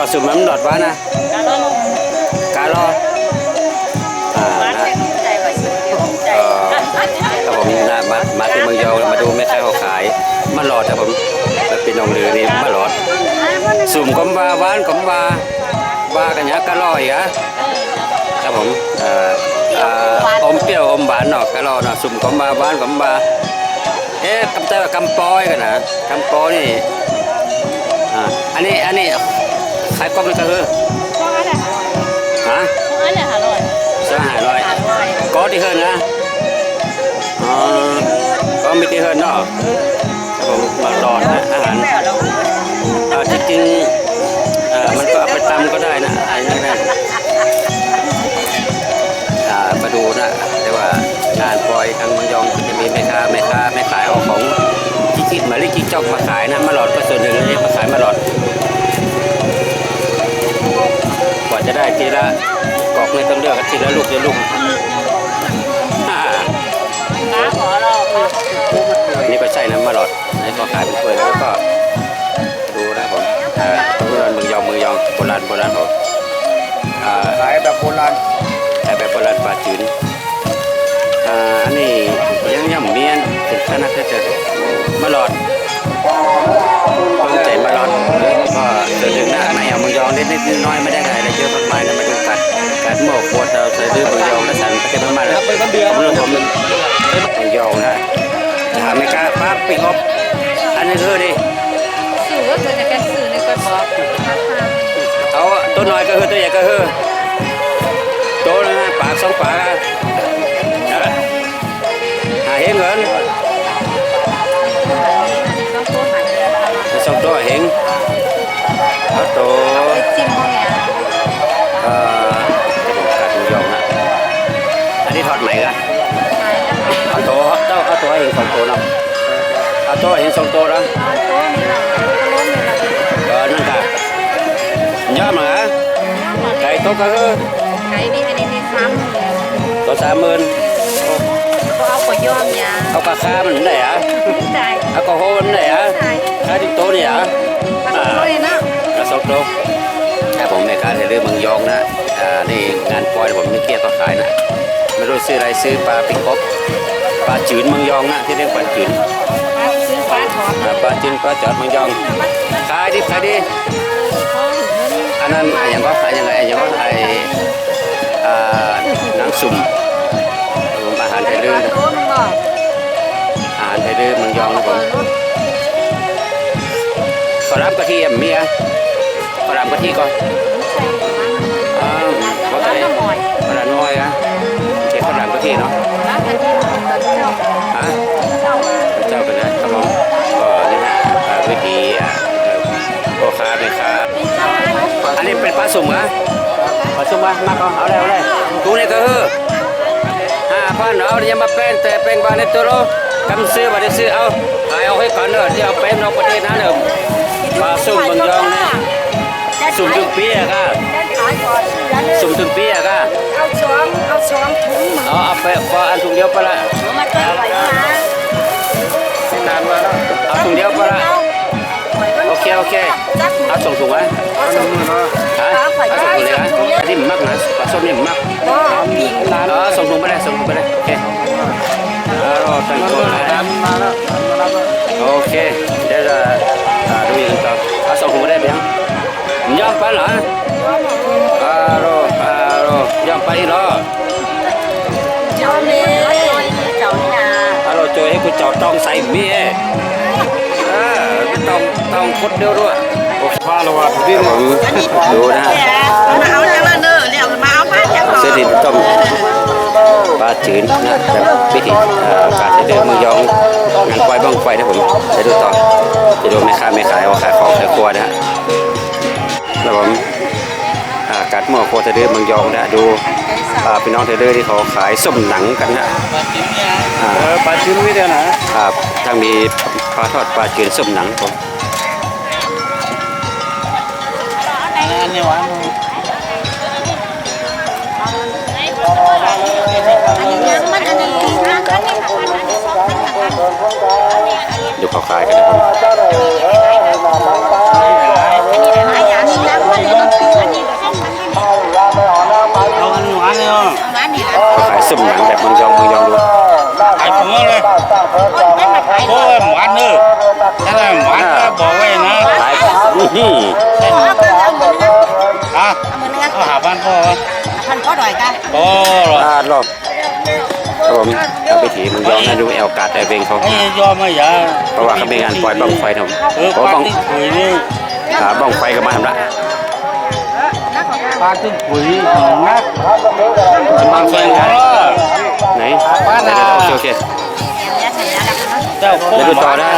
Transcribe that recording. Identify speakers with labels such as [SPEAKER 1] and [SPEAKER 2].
[SPEAKER 1] อดสุ่มมันหลอดว้านะ
[SPEAKER 2] การรอ
[SPEAKER 1] การรออ่า
[SPEAKER 2] บ้าน
[SPEAKER 1] นะ
[SPEAKER 2] แข่งใจไว้สิ่งเดียวใจ
[SPEAKER 1] ครับผมนะมามาที่เมืองยองมาดูแม่ค้าเขาขายมาหลอดครับผมมาเป็นนองเรือนี่มาหลอด สุ่มกมบาหวานกมบาบากันยะกะลอยอะครับผมเอ่อเอ่ออมเปรี้ยวอมหวานเนาะกะลอเนาะสุ่มกมบาหวานกมบาเอ๊ะกำแต่ว่ากำปอยกันนะกำปอยนี่อ่าอันนี้อันนี้ ขายกล้องนี่ก็คือ
[SPEAKER 2] ช่องอะไร
[SPEAKER 1] ฮะ
[SPEAKER 2] ช่องอะไรหาลอย
[SPEAKER 1] สหายร้อยก็ที่เฮิรนนะอ๋อก็มีที่เฮิรนเนาะครับผมมาหลอดนะอาหาร
[SPEAKER 2] แม่เรา
[SPEAKER 1] อ่าที่จริงเอ่อมันก็เอาไปตำก็ได้นะอะไรนี่นะอ่ามาดูนะเรียกว่างานปล่อยทางเมืองยองก็จะมีแม่ค้าแม่ค้าแม่ขายเอาของที่คิดมาเรียกจิ๊กจอกมาขายนะมาหลอดก็ส่วนหนึ่งเรียกมาขายมาหลอด กว่าจะได้ทีละกอกไม่ต้องเลือกกันทีละลูกทีละลูกอ่า
[SPEAKER 2] น้าขอเรา
[SPEAKER 1] นี่ก็ใช่นะมาหลอดนี่ก็ขายเป็นถ้วยแล้วก็ดูนะผมอ่าโบราณเมืองยองเมืองยองโบราณโบราณผมอ่า
[SPEAKER 3] ขายแบบโบราณ
[SPEAKER 1] ขายแบบโบราณปลาจืนอ่าอันนี้ยังย่ำเมียนเป็นขนาดจะมาหลอด เอาเมืองยองนิดนิดน้อยไม่ได้ไงได้เยอะมากมายนะมาดูกัดกัดหมอกปวดเราใส่ดื้อเมืองยองและสันประเทศม่าเลย
[SPEAKER 3] เป็นคนเดีย
[SPEAKER 1] ผมเรื่องผมเมืองยองนะถามไม่กล้าป้าปิงอบอันนี้คือดิ
[SPEAKER 2] สื่อก็คือในการสื่อในการบอก
[SPEAKER 1] เอาตัวน้อยก็คือตัวใหญ่ก็คือโตแล้วนะปากสองปากอะเหาเห็นเงิน
[SPEAKER 2] ต้อ
[SPEAKER 1] สองตัวเห็น ตัว
[SPEAKER 2] เห็
[SPEAKER 1] นสองตัวเนาะเอาตัวเห็นสองตัวแล้ว
[SPEAKER 2] ตัวนี้ละตัวล้มนี่ละ
[SPEAKER 1] ก็นั่นค่ะยอดมาไก่ตัวก็คือ
[SPEAKER 2] ไก่นี่อันนี้นี่ซ้ำเลย
[SPEAKER 1] ตัวสามหมื่น
[SPEAKER 2] ก็เอาขอยอมยา
[SPEAKER 1] เอากระคามันไหนอะ
[SPEAKER 2] ไม่ได้
[SPEAKER 1] เอากระโหนไหนอะ
[SPEAKER 2] ไม่ได้
[SPEAKER 1] ขายที่โต๊ะนี่อะ
[SPEAKER 2] เอาตัวเลยนะ
[SPEAKER 1] กระสอบโต๊ะแต่ผมในการเรื่องเมืองยองนะอ่านี่งานปล่อยผมไม่เกี่ยวกับขายนะไม่รู้ซื้ออะไรซื้อปลาปิ่งกบป ลาจืนเมืองยองนะที่เรียกปลาจืน
[SPEAKER 2] ซื้อปลาถอด
[SPEAKER 1] อ่าปลาจืนปลาจอดเมืองยองขายดิบขายดีอันนั้นอะไรอย่างก็อะไรอย่างไรอะไรอย่างก็ไออ่าหนังสุ่มผมอาหารไทยเรื่อง
[SPEAKER 2] ตัวนึงบอก
[SPEAKER 1] อาหารไทยเรื่องเมืองยองนะผมขอรับกะทิอะเมียขอรับกะทิก่อน สุ่มเหรอปลาสุ่มเหรอมาก่อนเอาเลยเอาเลยกูนี่ก็คือห้าพันเอาอย่ามาเป็นแต่เป็นบาทในตัวเรากำซื้อบาทซื้อเอาขายเอาให้ก่อนเนอะที่เอาเป็นนอกประเทศนะเนอะปลาสุ่มเมืองยองเนี่ยสุ่มทุกปีอะค่ะ
[SPEAKER 2] ขายก่อนซื้อแล้ว
[SPEAKER 1] สุ่มถึงปีอะค่ะ
[SPEAKER 2] เอาสองเอาสองถุงมา
[SPEAKER 1] เอาเอาไปพออันถุงเดียวไปละ
[SPEAKER 2] มาต้มไว้นะ
[SPEAKER 3] นานมาแล้ว
[SPEAKER 1] เอาถุงเดียวไปละโอเคโอเคเอาส่งถุงไหม
[SPEAKER 3] เอาสองหมื่นเเล
[SPEAKER 1] ยนะอันนี้มันมักนะปลาส้มนี่มันมัก
[SPEAKER 2] บ่ปิง
[SPEAKER 1] เออส่งถุงไปเลยส่งถุงไปเลยโอเคเอารอตั้ง
[SPEAKER 3] มา
[SPEAKER 1] ตัวนะ
[SPEAKER 3] มาแล้วมาแล้ว
[SPEAKER 1] โอเคเดี๋ยวจะดูอีกต่อเอาส่งถุงไปได้ไหมยังย่อมไปเหรออารออารอยอมไปเหรอ
[SPEAKER 2] เจ้าเลยเจ้านี่นะ
[SPEAKER 1] อารอจอยให้กูเจาะต้องใส่เมียต้องต้องคดเดียวด้วย
[SPEAKER 3] โอ้ฟ้าละว่าที่
[SPEAKER 1] ผมดูนะ ปลาจืนนะแบบพิธีการเดินมือยองงานปล่อยบ้างไฟนะผมจะดูต่อจะดูแม่ค้าแม่ขายว่าขายของขายครัวนะฮะแล้วผมการหม้อโคเทเดอร์เมืองยองนะดูพี่น้องเทเดอร์ที่เขาขายส้มหนังกันนะ
[SPEAKER 3] ปลาชิ้นวิเดียนะ
[SPEAKER 1] อ่าทางมีปลาทอดปลาจืนส้มหนังผม
[SPEAKER 3] อันนี้หวาน
[SPEAKER 1] ดูเขาขายกันนะค
[SPEAKER 2] รับเขาขายสุ่มหนัง
[SPEAKER 1] แบบมึงยองมึงยองดู
[SPEAKER 3] ขายผมเลยโอ้ยหวานเนอะนั่นแหละหวานบอกไว้นะ
[SPEAKER 1] ขายนี่เหมื
[SPEAKER 3] อนอะเอาหาบ้านพ่อ
[SPEAKER 2] พันพ่อดอยกัน
[SPEAKER 3] โอ้
[SPEAKER 1] รอบ ครับผมเอาไปถีเมืองยองนะดูแอลกาดแต่เพลงเขา
[SPEAKER 3] ไอ้ยอมไม่ยา
[SPEAKER 1] เพราะว่าเขามีงานปล่อยบ้องไฟท
[SPEAKER 3] เออำ
[SPEAKER 1] เพราะ
[SPEAKER 3] ปลา
[SPEAKER 1] บ้อง
[SPEAKER 3] ติ้งปุ๋ยนี่
[SPEAKER 1] หาบ้องไฟก็มาทำละ
[SPEAKER 3] ปลาติ้งปุ๋ยของนักบางแฟนเขา
[SPEAKER 1] ไหนเดี๋ยวๆโอเคโอเค
[SPEAKER 3] เจ้าโคตรหวานนะ